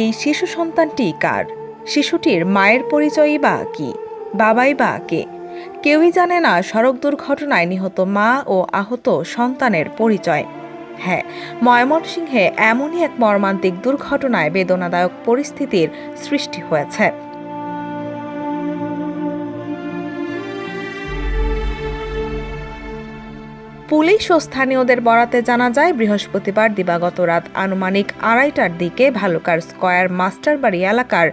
এই শিশু সন্তানটি কার? শিশুটির মায়ের পরিচয়ই বা কি? বাবাই বা কে? কেউই জানে না সড়ক দুর্ঘটনায় নিহত মা ও আহত সন্তানের পরিচয়। হ্যাঁ ময়মনসিংহে এমনই এক মর্মান্তিক দুর্ঘটনায় বেদনাদায়ক পরিস্থিতির সৃষ্টি হয়েছে। পুলিশ ও স্থানীয়দের বরাতে জানা যায়, বৃহস্পতিবার দিবাগত রাত আনুমানিক আড়াইটার দিকে ভালুকার স্কয়ার মাস্টারবাড়ি এলাকার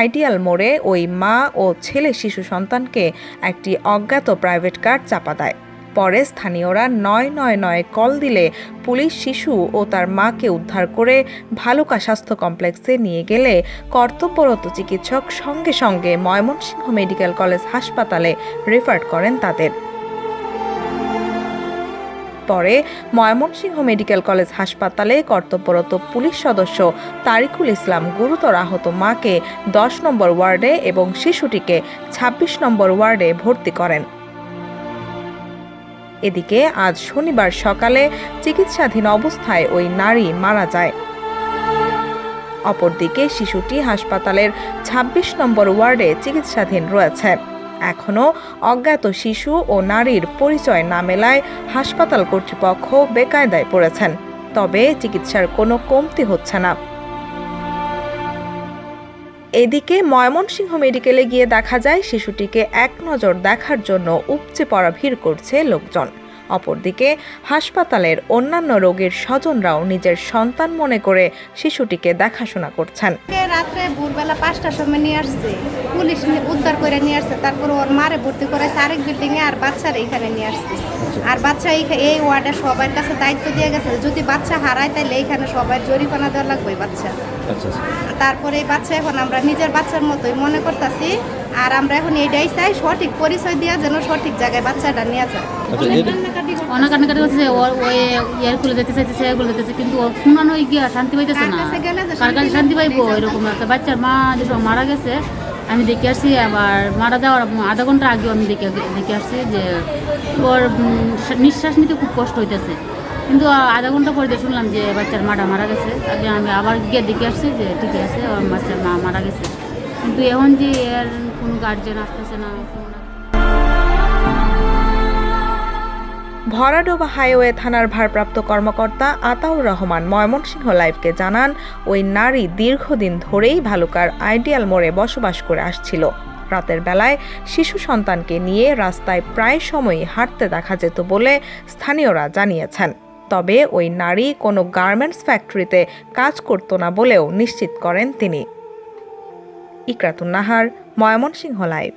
আইডিয়াল মোড়ে ওই মা ও ছেলে শিশু সন্তানকে একটি অজ্ঞাত প্রাইভেট কার চাপা দেয়। পরে স্থানীয়রা নয় নয় নয় কল দিলে পুলিশ শিশু ও তার মাকে উদ্ধার করে ভালুকা স্বাস্থ্য কমপ্লেক্সে নিয়ে গেলে কর্তব্যরত চিকিৎসক সঙ্গে সঙ্গে ময়মনসিংহ মেডিকেল কলেজ হাসপাতালে রেফার করেন তাদের। পরে ময়মনসিংহ মেডিকেল কলেজ হাসপাতালে কর্তব্যরত পুলিশ সদস্য তারিকুল ইসলাম গুরুতর আহত মাকে দশ নম্বর ওয়ার্ডে এবং শিশুটিকে ২৬ নম্বর ওয়ার্ডে ভর্তি করেন। এদিকে আজ শনিবার সকালে চিকিৎসাধীন অবস্থায় ওই নারী মারা যায়। অপরদিকে শিশুটি হাসপাতালের ২৬ নম্বর ওয়ার্ডে চিকিৎসাধীন রয়েছে। এখনও অজ্ঞাত শিশু ও নারীর পরিচয় না মেলায় হাসপাতাল কর্তৃপক্ষ বেকায়দায় পড়েছেন। তবে চিকিৎসার কোনো কমতি হচ্ছে না। এদিকে ময়মনসিংহ মেডিকেলে গিয়ে দেখা যায় শিশুটিকে এক নজর দেখার জন্য উপচে পড়া ভিড় করছে লোকজন। অপরদিকে হাসপাতালের অন্যান্য রোগীর স্বজনরাও নিজের সন্তান মনে করে শিশুটিকে দেখাশোনা করছেন। রাত্রে ভোরবেলা পাঁচটার সময় নিয়ে আসছে পুলিশ উদ্ধার করে নিয়ে আসছে তারপর ওর মারে ভর্তি করেছে আরেক বিল্ডিং এ আর বাচ্চার এইখানে নিয়ে আসছে। আর বাচ্চা এই ওয়ার্ডে সবার কাছে দায়িত্ব দিয়ে গেছে যদি বাচ্চা হারায় তাহলে এইখানে সবাই জরিমানা দেওয়া লাগবে বাচ্চা। আচ্ছা আচ্ছা। তারপরে এই বাচ্চা এখন আমরা নিজের বাচ্চার মতোই মনে করতেছি আর আমরা এখন এইটাই চাই সঠিক পরিচয় দেওয়া যেন সঠিক জায়গায় বাচ্চাটা নিয়ে যায়। আচ্ছা, অনেক কান্নাকাটি করতেছে। ওর ওই ইয়ার খুলে যেতে চাইতেছে এগুলো যেতেছে কিন্তু ও শুনানো গিয়া শান্তি পাইতেছে না। কার কাছে শান্তি পাইবো এরকম একটা বাচ্চার মা যেটা মারা গেছে আমি দেখে আসছি আবার মারা যাওয়ার আধা ঘণ্টা আগেও আমি দেখে দেখে আসছি যে ওর নিঃশ্বাস নিতে খুব কষ্ট হইতেছে। কিন্তু আধা ঘণ্টা পরে শুনলাম যে বাচ্চার মাটা মারা গেছে। আগে আমি আবার গিয়ে দেখে আসছি যে ঠিকই আছে ওর বাচ্চার মা মারা গেছে। কিন্তু এখন যে এর কোনো গার্জেন আসতেছে না কোনো ভরাডোবা হাইওয়ে থানার ভারপ্রাপ্ত কর্মকর্তা আতাউর রহমান ময়মনসিংহ লাইভকে জানান, ওই নারী দীর্ঘদিন ধরেই ভালুকার আইডিয়াল মোড়ে বসবাস করে আসছিল। রাতের বেলায় শিশু সন্তানকে নিয়ে রাস্তায় প্রায় সময়ই হাঁটতে দেখা যেত বলে স্থানীয়রা জানিয়েছেন। তবে ওই নারী কোনো গার্মেন্টস ফ্যাক্টরিতে কাজ করত না বলেও নিশ্চিত করেন তিনি। ইকরাতুন নাহার, ময়মনসিংহ লাইভ।